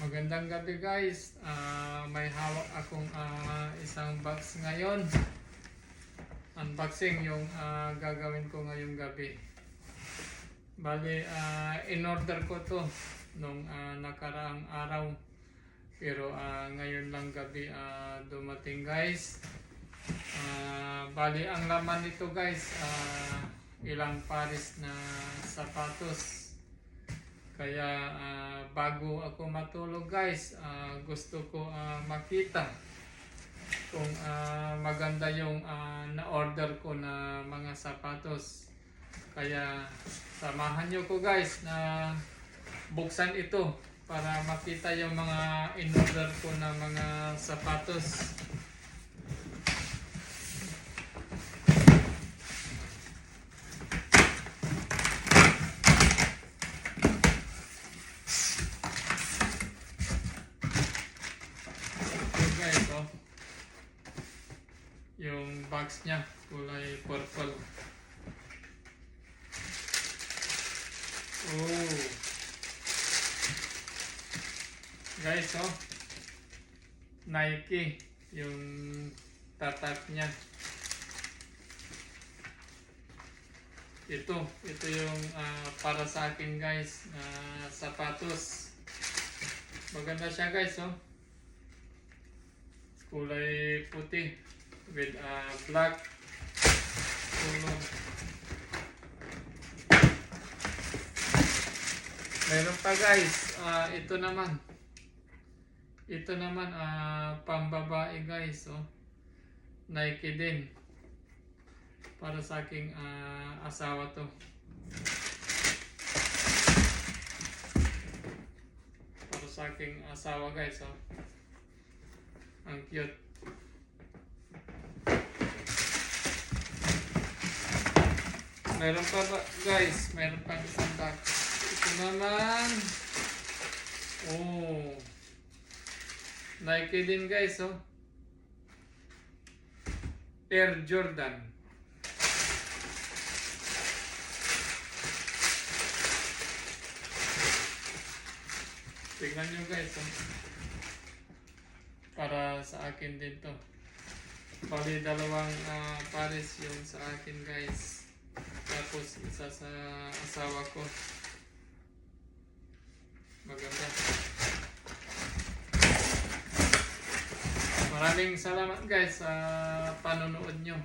Magandang gabi guys. Ah, may hawak akong ah, isang box ngayon. Unboxing yung ah, gagawin ko ngayong gabi. Bali, ah, in-order ko to nung ah, nakaraang araw. Pero ah, ngayon lang gabi ah, dumating guys. Ah, bali, ang laman nito guys, ah, ilang pares na sapatos. Kaya ah, bago ako matulog guys, ah, gusto ko ah, makita kung ah, maganda yung ah, na-order ko na mga sapatos. Kaya samahan nyo ko guys na buksan ito para makita yung mga in-order ko na mga sapatos. Ito guys, oh. Yung box niya, kulay purple. Oh. Guys, oh. Nike, yung tatak niya. Ito, ito yung ah, para sa akin guys, na sapatos. Maganda siya guys, oh kulay puti with uh, black kulong. Meron pa guys, ah, ito naman. Ito naman ah, pambabae guys, oh. Nike din. Para sa aking ah, asawa to. Para sa aking asawa guys, oh. Ang cute. Meron pa ba, guys? Meron pa isang box. Ito naman. Oh. Nike din guys, oh. Air Jordan. Tingnan nyo guys, oh para sa akin din to. Bali dalawang ah, pares yung sa akin guys. Tapos isa sa asawa ko. Maganda. Maraming salamat guys sa panonood nyo.